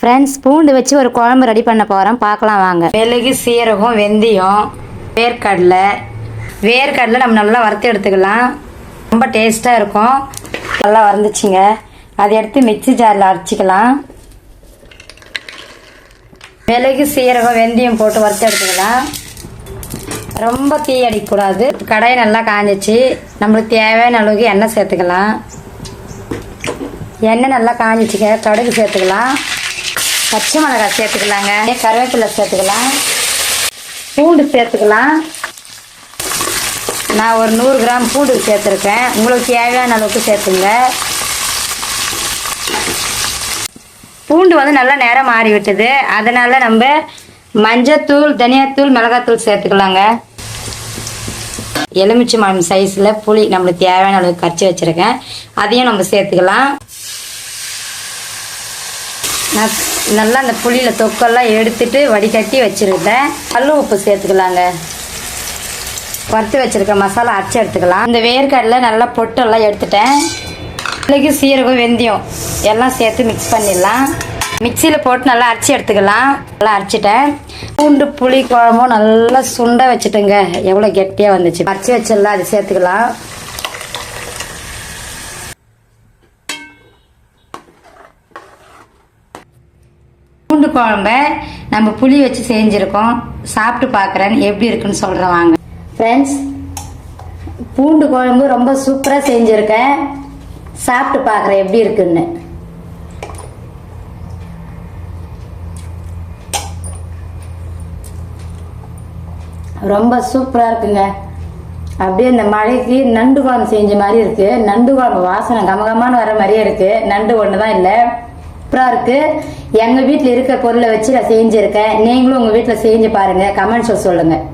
Friends பூண்டு வச்சு ஒரு குழம்பு ரெடி பண்ண போகிறோம் பார்க்கலாம் வாங்க. மிளகு சீரகம் வெந்தயம் வேர்க்கடலை. வேர்க்கடலை நம்ம நல்லா வறுத்து எடுத்துக்கலாம். ரொம்ப டேஸ்ட்டாக இருக்கும். நல்லா வறந்துச்சுங்க. அதை எடுத்து மிக்சி ஜாரில் அரைச்சிக்கலாம். மிளகு சீரகம் வெந்தயம் போட்டு வறுத்து எடுத்துக்கலாம். ரொம்ப தீ அடிக்கக்கூடாது. கடாயை நல்லா காஞ்சிச்சு. நம்மளுக்கு தேவையான அளவுக்கு எண்ணெய் சேர்த்துக்கலாம். எண்ணெய் நல்லா காஞ்சிச்சுங்க. கடுகு சேர்த்துக்கலாம். பச்சை மிளகாய் சேர்த்துக்கலாங்க. கருவேப்பிலை சேர்த்துக்கலாம். பூண்டு சேர்த்துக்கலாம். நான் ஒரு நூறு கிராம் பூண்டு சேர்த்துருக்கேன். உங்களுக்கு தேவையான அளவுக்கு சேர்த்துங்க. பூண்டு வந்து நல்லா நேரம் மாறி விட்டது அதனால் நம்ம மஞ்சத்தூள் தனியாத்தூள் மிளகாத்தூள் சேர்த்துக்கலாங்க. எலுமிச்சை மரம் சைஸில் புளி நம்மளுக்கு தேவையான அளவுக்கு கரைச்சி வச்சுருக்கேன். அதையும் நம்ம சேர்த்துக்கலாம். நான் நல்லா அந்த புளியில் தொக்கெல்லாம் எடுத்துட்டு வடிகட்டி வச்சுருந்தேன். கல் உப்பு சேர்த்துக்கலாங்க. வறுத்து வச்சுருக்க மசாலா அரைச்சி எடுத்துக்கலாம். இந்த வேர்க்கடலை நல்லா பொட்டெல்லாம் எடுத்துட்டேன். மிளகு சீரகம் வெந்தயம் எல்லாம் சேர்த்து மிக்ஸ் பண்ணிடலாம். மிக்சியில் போட்டு நல்லா அரைச்சி எடுத்துக்கலாம். நல்லா அரைச்சிட்டேன். பூண்டு புளி குழம்பும் நல்லா சுண்ட வச்சுட்டுங்க. எவ்வளோ கெட்டியாக வந்துச்சு. அரைச்சி வச்சிடலாம் அது சேர்த்துக்கலாம். பூண்டு குழம்ப நம்ம புளி வச்சு செஞ்சுருக்கோம். சாப்பிட்டு பார்க்குறேன் எப்படி இருக்குன்னு சொல்கிறேன் வாங்க. ஃப்ரெண்ட்ஸ் பூண்டு குழம்பு ரொம்ப சூப்பராக செஞ்சுருக்கேன். சாப்பிட்டு பார்க்குறேன் எப்படி இருக்குன்னு. ரொம்ப சூப்பராக இருக்குங்க. அப்படியே இந்த மழைக்கு நண்டு குழம்பு செஞ்ச மாதிரி இருக்கு. நண்டு குழம்பு வாசனை கமகமான வர மாதிரியே இருக்கு. நண்டு ஒன்று தான் இல்லை. சூப்பராக இருக்கு. எங்கள் வீட்டில் இருக்கிற பொருளை வச்சு நான் செஞ்சுருக்கேன். நீங்களும் உங்கள் வீட்டில் செஞ்சு பாருங்கள் கமெண்ட்ஸில் சொல்லுங்கள்